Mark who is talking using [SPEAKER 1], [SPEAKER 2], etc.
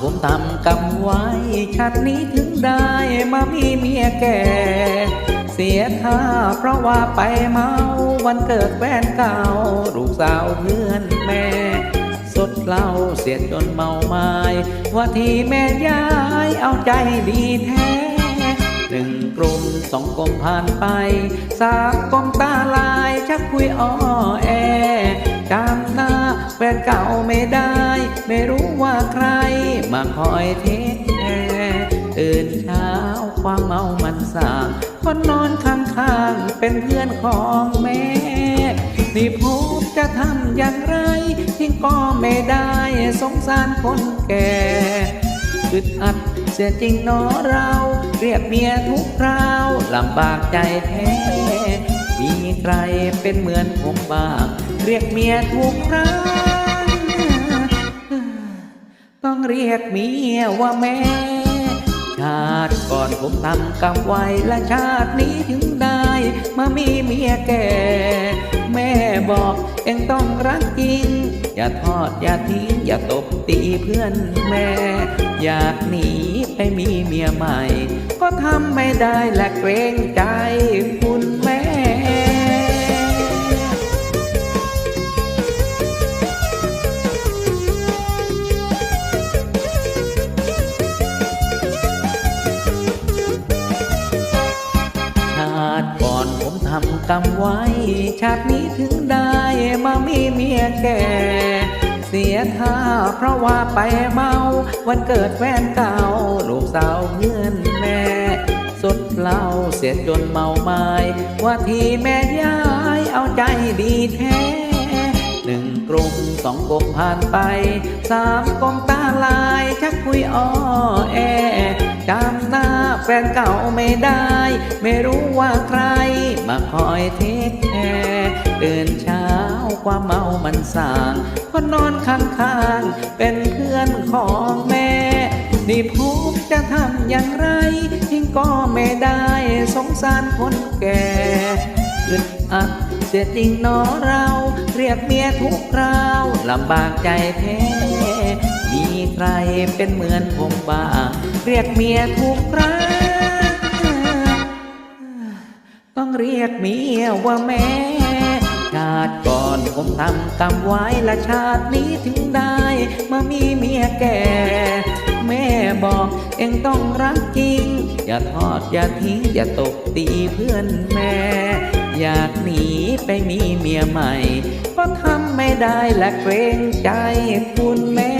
[SPEAKER 1] ผมทำกรรมไว้ชาตินี้ถึงได้มามีเมียแก่ เสียท่าเพราะว่าไปเมาวันเกิดแฟนเก่าลูกสาวเพื่อนแม่ สดเหล้าเสียจนเมาไม้ว่าที่แม่ย้ายเอาใจดีแท้หนึ่งกลุ่มสองกลมผ่านไป สามกลมตาลายชักคุยอ้อแอจำหน้าแฟนเก่าไม่ได้ ไม่รู้ว่าใคร มาคอยเทคแคร์ตื่นเช้าความเมามันสางคนนอนข้างๆเป็นเพื่อนของแม่ นี่ผมจะทำอย่างไร ทิ้งก็ไม่ได้สงสารคนแก่อึดอัดเสียจริงเนอเราเรียกเมียทุกคราวลำบากใจแท้ มีใครเป็นเหมือนผมบ้าง เรียกเมียทุกครั้งต้อง เรียกเมียว่าแม่ ชาติก่อนผมทำกรรมไว้และชาตินี้ถึงได้ มามีเมียแก่ แม่บอกเอ็งต้องรักจริง อย่าทอดอย่าทิ้งอย่าตบตีเพื่อนแม่ อยากหนีไปมีเมียใหม่ ก็ทำไม่ได้และเกรงใจคุณ อนผมทำกรรมไว้ ชาตินี้ถึงได้มามีเมียแก่ เสียท่าเพราะว่าไปเมา วันเกิดแฟนเก่า ลูกสาวเพื่อนแม่สุดเหล้าเสียจนเมาไม้ว่าที่แม่ยายเอาใจดีแท้หนึ่งกลุ่มสองกลมผ่านไป สามกลมตาลายชักคุยอ้อแอจำหน้าแฟนเก่าไม่ได้ ไม่รู้ว่าใคร มาคอยเทคแคร์เดินเช้าความเมามันสางก็นอนข้างๆ เป็นเพื่อนของแม่ นี่ผมจะทำอย่างไรทิ้งก็ไม่ได้สงสารคนแก่อึดอัดเสียจริงนอเรา เรียกเมียทุกคราวลำบากใจแท้มีใครเป็นเหมือนผมบ้างเรียกเมียทุกครั้ง เรียกเมียว่าแม่ชาติก่อนผมทำกรรมไว้และชาตินี้ถึงได้มามีเมียแก่ แม่บอกเองต้องรักจริง อย่าทอดอย่าทิ้งอย่าตกตีเพื่อนแม่ อยากหนีไปมีเมียใหม่ ก็ทำไม่ได้และเกรงใจคุณแม่